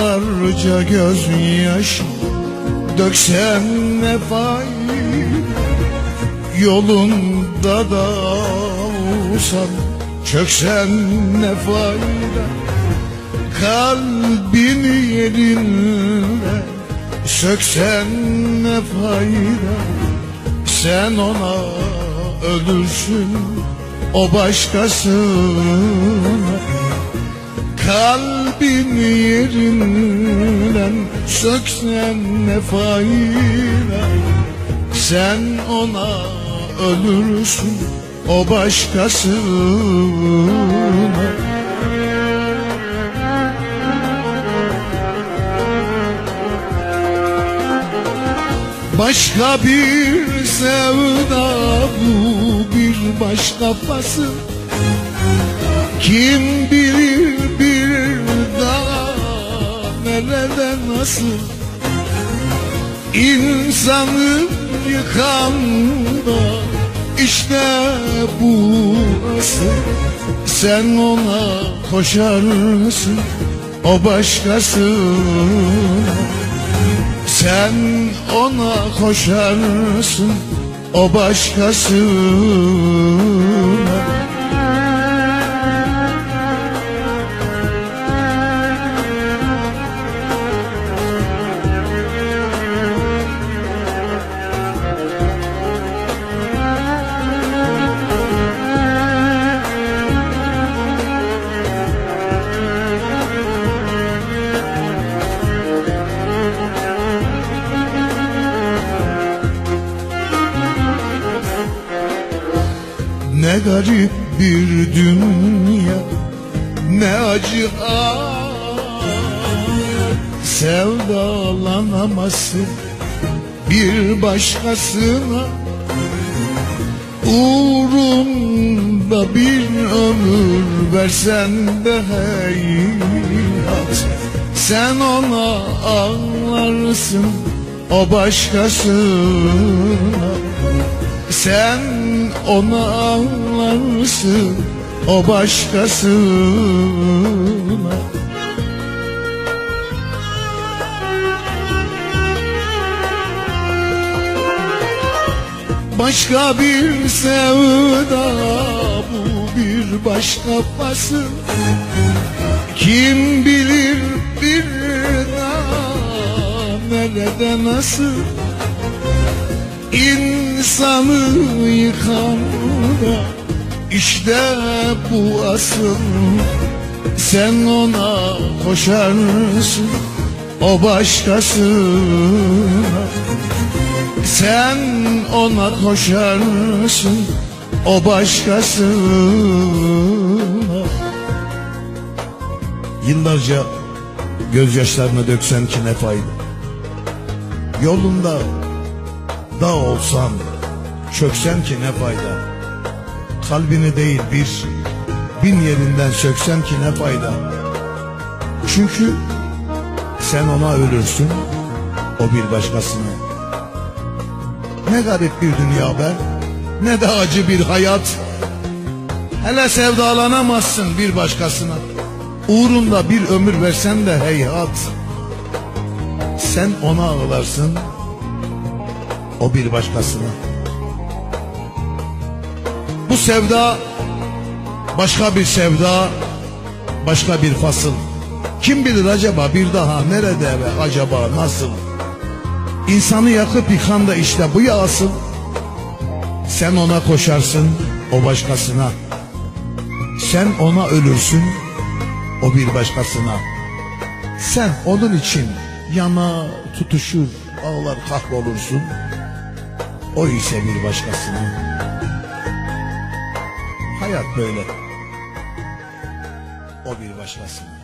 Yıllarca gözyaşı döksem ne fayda? Yolunda da olsam çöksem ne fayda? Kalbini yerine söksen ne fayda? Sen ona ölürsün o başkasına Kalbini yerinden söksen ne fayda? Sen ona ölürsün o başkasına. Başka bir sevda bu bir başka fasıl Kim bilir bir nerede nasıl? İnsanı yıkan da işte bu Sen ona koşarsın o başkasına sen ona koşarsın o başkasına garip bir dünya. Ne acı ah Sevdalanamazsın Bir başkasına. Uğrunda bir ömür versen de heyhat Sen ona ağlarsın o başkasına sen ona ağlarsın o başkasına. Başka bir sevda bu bir başka fasıl Kim bilir bir daha nerede nasıl İnsanı yıkan işte bu asıl. Sen ona koşarsın o başkasına. Sen ona koşarsın o başkasına. Yıllarca gözyaşlarını döksen ki ne fayda? Yolunda dağ olsam çöksem ki ne fayda? Kalbini değil bir bin yerinden söksem ki ne fayda? Çünkü sen ona ölürsün o bir başkasına. Ne garip bir dünya be ne de acı bir hayat. Hele sevdalanamazsın bir başkasına. Uğrunda bir ömür versen de heyhat. Sen ona ağlarsın o bir başkasına. Bu sevda başka bir sevda, başka bir fasıl. Kim bilir acaba bir daha nerede ve acaba nasıl? İnsanı yakıp yıkan da işte bu ya asıl. Sen ona koşarsın, o başkasına. Sen ona ölürsün, o bir başkasına. Sen onun için yana tutuşur, ağlar kahrolursun. O ise bir başkasına. Hayat böyle. O bir başkasına.